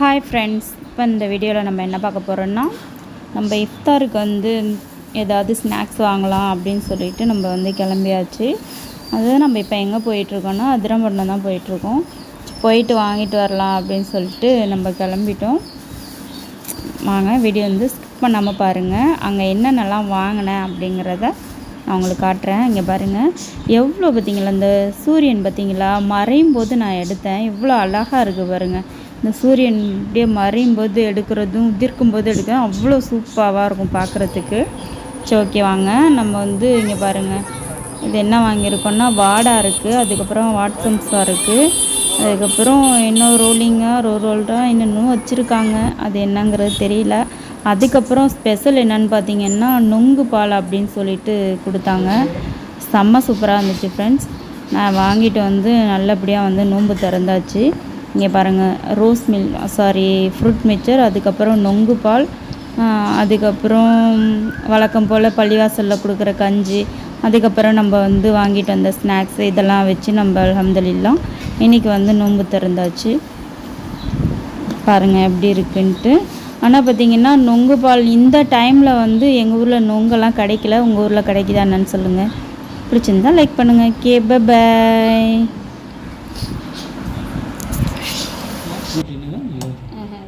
Hi friends இப்போ இந்த வீடியோவில் நம்ம என்ன பார்க்க போகிறோன்னா நம்ம இஃப்தாருக்கு வந்து ஏதாவது ஸ்நாக்ஸ் வாங்கலாம் அப்படின்னு சொல்லிட்டு நம்ம வந்து கிளம்பியாச்சு. அது நம்ம இப்போ எங்கே போயிட்டுருக்கோன்னா அதிரம்பட்டினம் தான் போயிட்டுருக்கோம். போயிட்டு வாங்கிட்டு வரலாம் அப்படின்னு சொல்லிட்டு நம்ம கிளம்பிட்டோம். வாங்க வீடியோ வந்து ஸ்கிப் பண்ணாமல் பாருங்கள் அங்கே என்னென்னலாம் வாங்கினேன் அப்படிங்கிறத நான் உங்களுக்கு காட்டுறேன். இங்கே பாருங்கள் எவ்வளோ பார்த்தீங்களா இந்த சூரியன் பார்த்தீங்களா மறையும் போது நான் எடுத்தேன். இவ்வளோ அழகாக இருக்குது பாருங்கள் இந்த சூரியன் அப்படியே மறையும் போது எடுக்கிறதும் உதிர்க்கும் போது எடுக்கிறதும் அவ்வளோ சூப்பாவாக இருக்கும் பார்க்குறதுக்கு. சரி ஓகே வாங்க. நம்ம வந்து இங்கே பாருங்கள் இது என்ன வாங்கியிருக்கோன்னா வாடா இருக்குது அதுக்கப்புறம் வாட்ஸம்ஸாக இருக்குது அதுக்கப்புறம் இன்னும் ரோலிங்காக ரோ ரோல்டாக இன்னும் வச்சுருக்காங்க. அது என்னங்கிறது தெரியல. அதுக்கப்புறம் ஸ்பெஷல் என்னன்னு பார்த்தீங்கன்னா நொங்கு பால் அப்படின்னு சொல்லிட்டு கொடுத்தாங்க. செம்ம சூப்பராக இருந்துச்சு ஃப்ரெண்ட்ஸ் நான் வாங்கிட்டு வந்து நல்லபடியாக வந்து நோன்பு திறந்தாச்சு. இங்கே பாருங்கள் rose milk sorry fruit mixer அதுக்கப்புறம் நொங்கு பால் அதுக்கப்புறம் வழக்கம் போல் பள்ளிவாசலில் கொடுக்குற கஞ்சி அதுக்கப்புறம் நம்ம வந்து வாங்கிட்டு வந்த ஸ்நாக்ஸ் இதெல்லாம் வச்சு நம்ம அல்ஹம்துலில்லாஹ் இன்றைக்கி வந்து நோன்பு திறந்தாச்சு. பாருங்கள் எப்படி இருக்குன்ட்டு. ஆனால் பார்த்திங்கன்னா நொங்கு பால் இந்த டைமில் வந்து எங்கள் ஊரில் நொங்கெல்லாம் கிடைக்கல. உங்கள் ஊரில் கிடைக்குதா என்னன்னு சொல்லுங்கள் பிடிச்சிருந்தா லைக் பண்ணுங்கள் கே 우리는 이거. 음.